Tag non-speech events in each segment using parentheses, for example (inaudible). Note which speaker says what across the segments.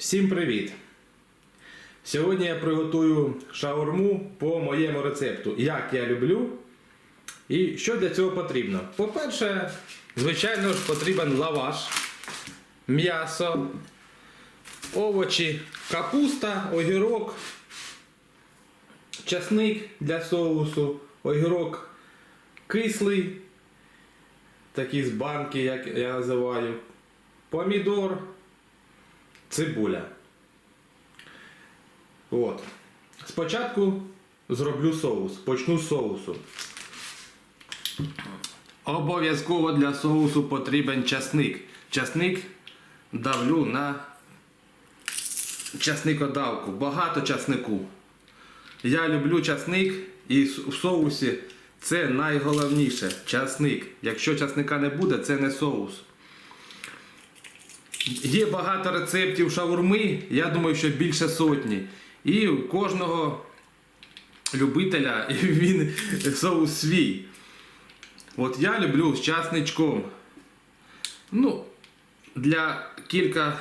Speaker 1: Всім привіт! Сьогодні я приготую шаурму по моєму рецепту, як я люблю і що для цього потрібно. По-перше, звичайно ж потрібен лаваш, м'ясо, овочі, капуста, огірок, часник для соусу, огірок кислий, такий з банки, як я називаю, помідор. Цибуля. От. Спочатку зроблю соус. Почну з соусу. Обов'язково для соусу потрібен часник. Часник давлю на часникодавку. Багато часнику. Я люблю часник і в соусі це найголовніше. Часник. Якщо часника не буде, це не соус. Є багато рецептів шаурми, я думаю, що більше сотні. І у кожного любителя (laughs) він соус свій. От я люблю з часничком. Ну, для кілька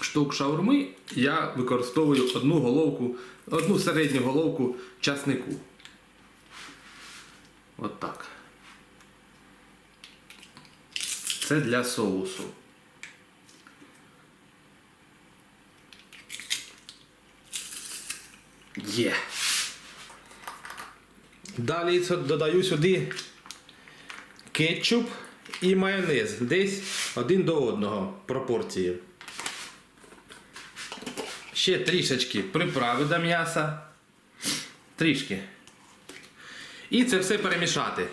Speaker 1: штук шаурми я використовую одну головку, одну середню головку часнику. От так. Це для соусу. Є. Далі додаю сюди кетчуп і майонез. Десь один до одного пропорції. Ще трішечки приправи до м'яса. Трішки. І це все перемішати.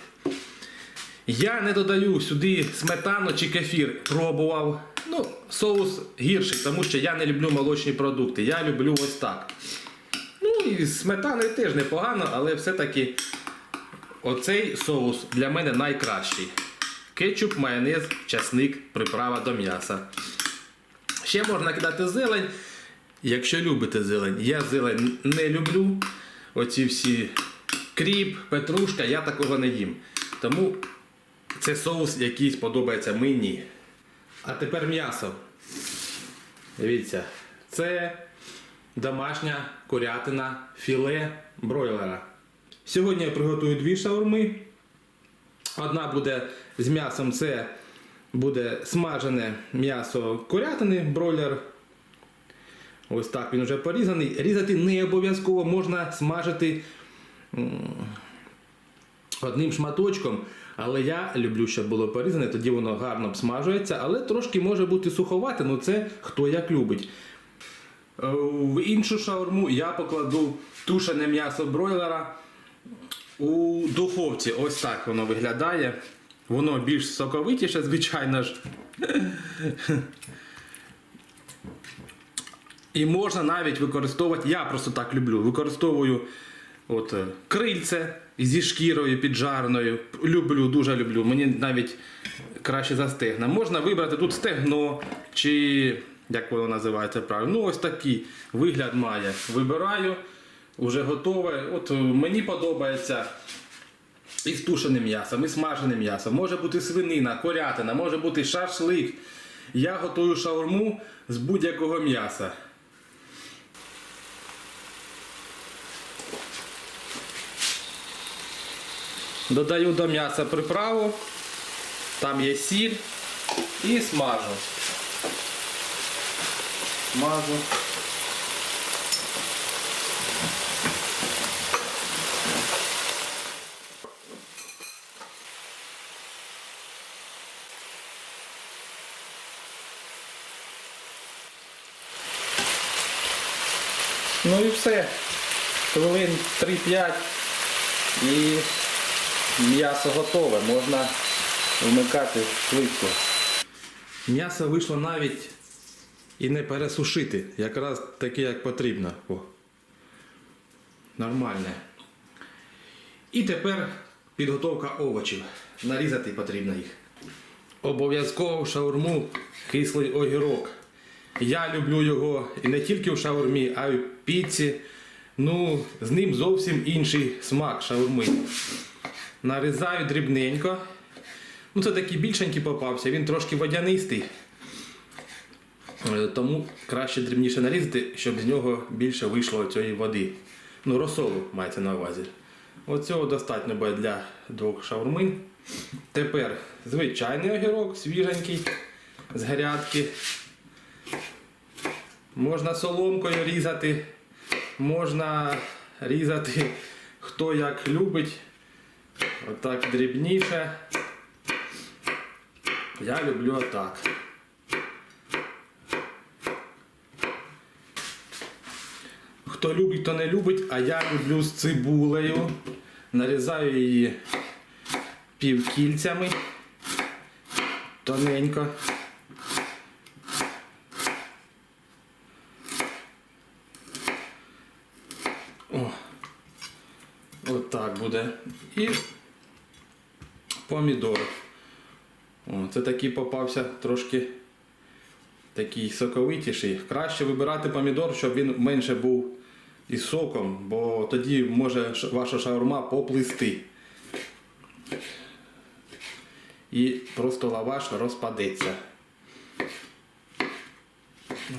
Speaker 1: Я не додаю сюди сметану чи кефір. Пробував. Ну, соус гірший, тому що я не люблю молочні продукти. Я люблю ось так. Ну і з сметаною теж непогано, але все-таки оцей соус для мене найкращий. Кетчуп, майонез, часник, приправа до м'яса. Ще можна кидати зелень. Якщо любите зелень, я зелень не люблю. Оці всі кріп, петрушка, я такого не їм. Тому це соус, який сподобається мені. А тепер м'ясо. Дивіться, це домашня курятина філе бройлера. Сьогодні я приготую дві шаурми. Одна буде з м'ясом, це буде смажене м'ясо курятини, бройлер. Ось так він вже порізаний. Різати не обов'язково можна смажити одним шматочком. Але я люблю, щоб було порізане, тоді воно гарно обсмажується, але трошки може бути суховате, ну це хто як любить. Е, В іншу шаурму я покладу тушене м'ясо бройлера у духовці. Ось так воно виглядає. Воно більш соковитіше, звичайно ж. І можна навіть використовувати, я просто так люблю, використовую от, е, крильце зі шкірою піджареною. Люблю, дуже люблю. Мені навіть краще за стегна. Можна вибрати тут стегно, чи як воно називається правильно. Ну, ось такий вигляд має. Вибираю, вже готове. От е, мені подобається. І з тушеним м'ясом, і смаженим м'ясом. Може бути свинина, корятина, може бути шашлик. Я готую шаурму з будь-якого м'яса. Додаю до м'яса приправу, там є сіль і смажу. Смажу. Ну і все. Хвилин 3-5 і м'ясо готове, можна вмикати швидко. М'ясо вийшло навіть і не пересушити, якраз таке, як потрібно. О. Нормальне. І тепер підготовка овочів. Нарізати потрібно їх. Обов'язково в шаурму кислий огірок. Я люблю його і не тільки в шаурмі, а й в піці. Ну, з ним зовсім інший смак шаурми. Нарізаю дрібненько. Ну, це такий більшенький попався, він трошки водянистий. Е, Тому краще дрібніше нарізати, щоб з нього більше вийшло цієї води. Ну, розсолу мається на увазі. Оцього достатньо буде для двох шаурмин. Тепер звичайний огірок, свіженький, з грядки. Можна соломкою різати, можна різати хто як любить. Отак дрібніше. Я люблю отак. Хто любить, то не любить, а я люблю з цибулею. Нарізаю її півкільцями. Тоненько. О. Отак буде. І помідор. О, це такий попався трошки такий соковитіший. Краще вибирати помідор, щоб він менше був із соком, бо тоді може ваша шаурма поплисти. І просто лаваш розпадеться.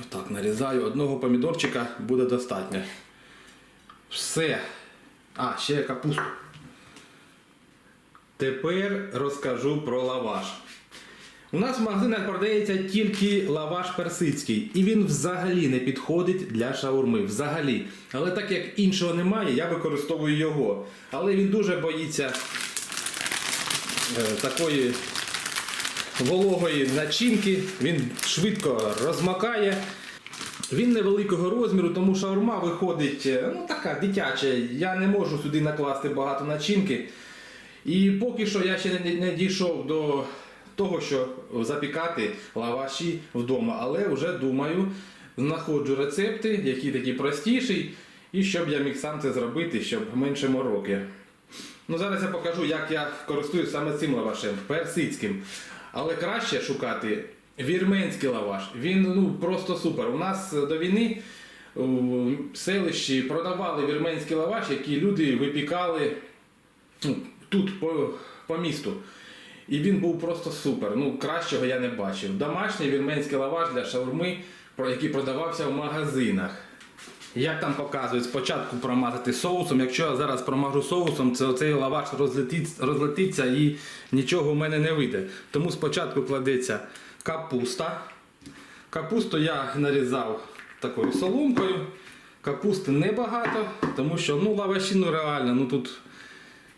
Speaker 1: Отак, нарізаю. Одного помідорчика буде достатньо. Все. А, ще капусту. Тепер розкажу про лаваш. У нас в магазинах продається тільки лаваш персидський, і він взагалі не підходить для шаурми. Взагалі. Але так як іншого немає, я використовую його. Але він дуже боїться е, такої вологої начинки, він швидко розмакає. Він невеликого розміру, тому шаурма виходить е, ну, така дитяча. Я не можу сюди накласти багато начинки. І поки що я ще не, не дійшов до того, що запікати лаваші вдома. Але вже думаю, знаходжу рецепти, які такі простіші, і щоб я міг сам це зробити, щоб менше мороки. Ну, зараз я покажу, як я користуюсь саме цим лавашем, персидським. Але краще шукати вірменський лаваш. Він ну, просто супер. У нас до війни у селищі продавали вірменський лаваш, який люди випікали ну, тут по, по місту. І він був просто супер. Ну, кращого я не бачив. Домашній вірменський лаваш для шаурми, який продавався в магазинах. Як там показують, спочатку промазати соусом. Якщо я зараз промажу соусом, це цей лаваш розлетиться, і нічого в мене не вийде. Тому спочатку кладеться капуста. Капусту я нарізав такою соломкою. Капусти небагато, тому що ну, лаваші ну реально, ну тут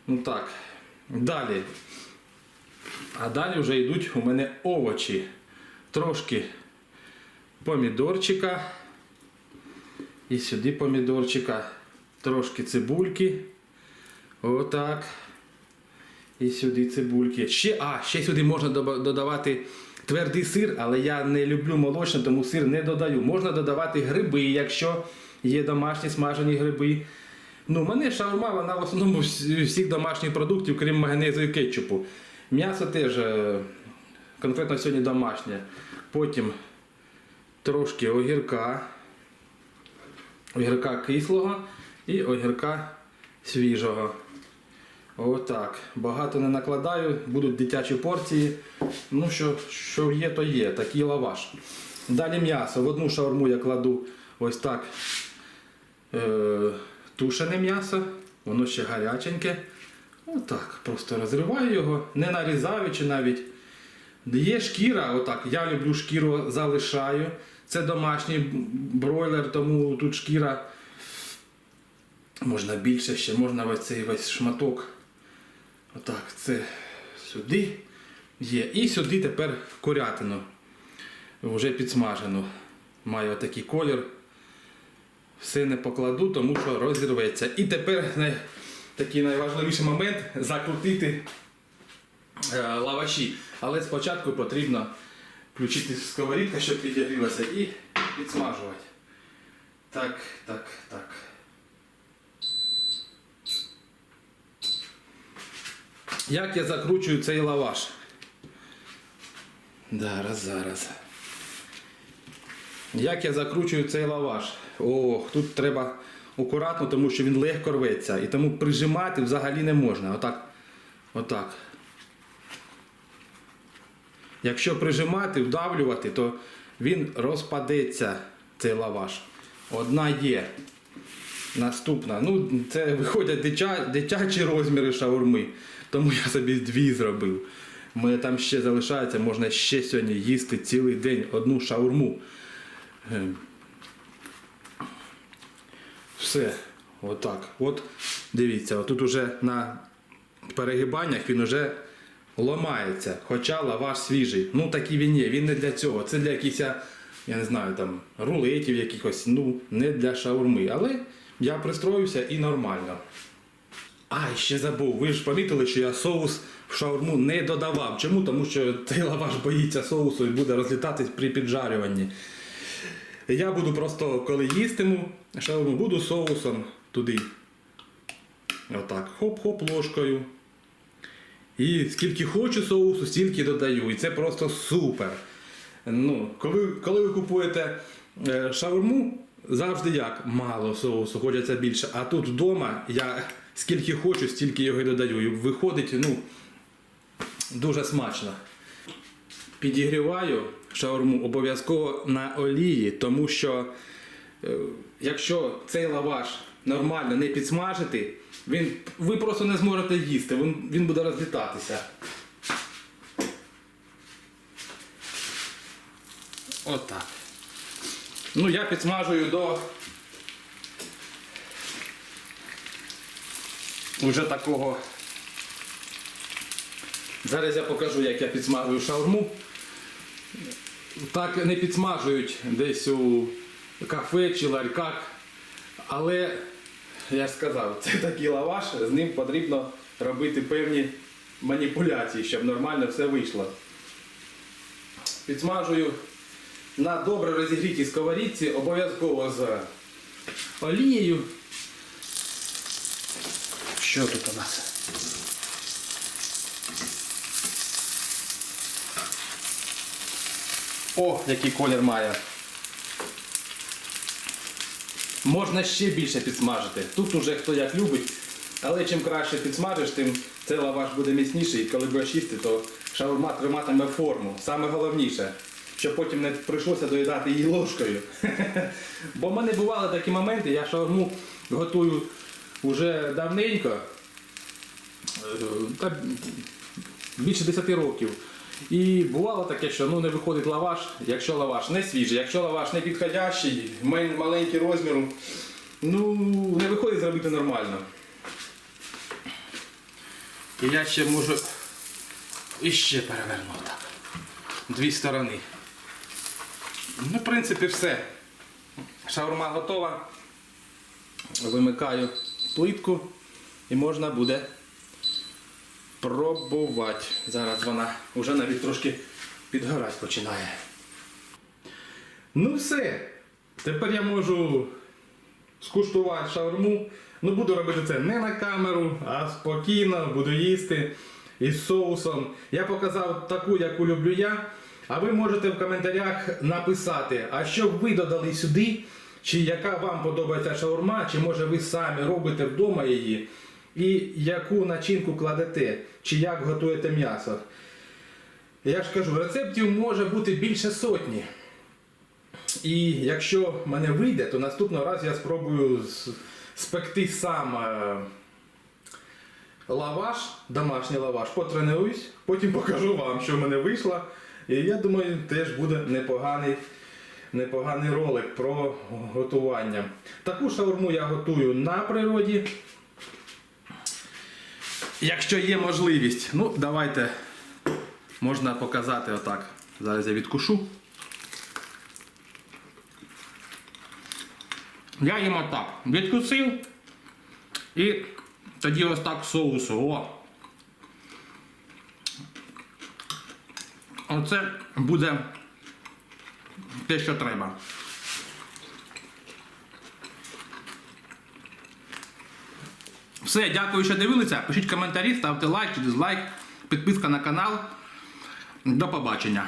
Speaker 1: ну так. Далі. А далі вже йдуть у мене овочі. Трошки помідорчика. І сюди помідорчика. Трошки цибульки. Отак. І сюди цибульки. Ще, а, ще сюди можна додавати твердий сир, але я не люблю молочний, тому сир не додаю. Можна додавати гриби, якщо є домашні смажені гриби. Ну, мене шаурма, вона в основному всіх домашніх продуктів, крім майонезу і кетчупу. М'ясо теж е, конкретно сьогодні домашнє. Потім трошки огірка, огірка кислого і огірка свіжого. Отак. Багато не накладаю, будуть дитячі порції. Ну, що, що є, то є, такий лаваш. Далі м'ясо. В одну шаурму я кладу ось так е, тушене м'ясо, воно ще гаряченьке. Отак, просто розриваю його, не нарізаючи навіть. Є шкіра, отак. Я люблю шкіру, залишаю. Це домашній бройлер, тому тут шкіра можна більше ще, можна ось цей весь шматок. Отак, це сюди є. І сюди тепер курятину. Вже підсмажену. Маю отакий колір. Все не покладу, тому що розірветься. І тепер такий найважливіший момент закрутити е, лаваші. Але спочатку потрібно включити сковорідку, щоб підігрілася, і підсмажувати. Так, так, так. Як я закручую цей лаваш? Зараз, зараз. Як я закручую цей лаваш? Ох, тут треба акуратно, тому що він легко рветься. І тому прижимати взагалі не можна. Отак. Отак. Якщо прижимати, вдавлювати, то він розпадеться, цей лаваш. Одна є. Наступна. Ну, це виходять дитя, дитячі розміри шаурми. Тому я собі дві зробив. Мене там ще залишається, можна ще сьогодні їсти цілий день одну шаурму. Все. Отак. От дивіться, отут уже на перегибаннях він уже ламається. Хоча лаваш свіжий. Ну такий він є, він не для цього. Це для якихось, я не знаю, там рулетів якихось, ну, не для шаурми. Але я пристроюся і нормально. А, ще забув. Ви ж помітили, що я соус в шаурму не додавав. Чому? Тому що цей лаваш боїться соусу і буде розлітатись при піджарюванні. Я буду просто, коли їстиму шаурму, буду соусом туди. Отак. Хоп-хоп ложкою. І скільки хочу соусу, стільки додаю. І це просто супер. Ну, коли, коли ви купуєте е, шаурму, завжди як мало соусу, хочеться більше. А тут вдома я скільки хочу, стільки його і додаю. І виходить, ну, дуже смачно. Підігріваю шаурму обов'язково на олії, тому що е, якщо цей лаваш нормально не підсмажити, він, ви просто не зможете їсти, він, він буде розлітатися. Отак. Ну, я підсмажую до уже такого. Зараз я покажу, як я підсмажую шаурму. Так не підсмажують десь у кафе чи ларьках. Але я сказав, це такий лаваш, з ним потрібно робити певні маніпуляції, щоб нормально все вийшло. Підсмажую на добре розігрітій сковорідці, обов'язково з олією. Що тут у нас? О, який колір має. Можна ще більше підсмажити. Тут уже хто як любить. Але чим краще підсмажиш, тим цей лаваш буде міцніший. І коли будеш їсти, то шаурма триматиме форму. Саме головніше, щоб потім не прийшлося доїдати її ложкою. (laughs) Бо в мене бували такі моменти, я шаурму готую вже давненько. Е, більше 10 років. І бувало таке, що ну, не виходить лаваш, якщо лаваш не свіжий, якщо лаваш не підходящий, маленький розміру, ну не виходить зробити нормально. І я ще можу іще переверну так. Дві сторони. Ну, в принципі, все. Шаурма готова. Вимикаю плитку і можна буде пробувати. Зараз вона вже навіть трошки підгорати починає. Ну все. Тепер я можу скуштувати шаурму. Ну, буду робити це не на камеру, а спокійно, буду їсти із соусом. Я показав таку, яку люблю я. А ви можете в коментарях написати, а що ви додали сюди, чи яка вам подобається шаурма, чи може ви самі робите вдома її, і яку начинку кладете, чи як готуєте м'ясо. Я ж кажу, рецептів може бути більше сотні. І якщо мене вийде, то наступного разу я спробую спекти сам е, лаваш, домашній лаваш, потренуюсь, потім покажу вам, що в мене вийшло. І я думаю, теж буде непоганий, непоганий ролик про готування. Таку шаурму я готую на природі. Якщо є можливість, ну давайте можна показати отак. Зараз я відкушу. Я їм отак відкусив і тоді ось так соусу. О. Оце буде те, що треба. Все, дякую, що дивилися. Пишіть коментарі, ставте лайк чи дизлайк, підписка на канал. До побачення.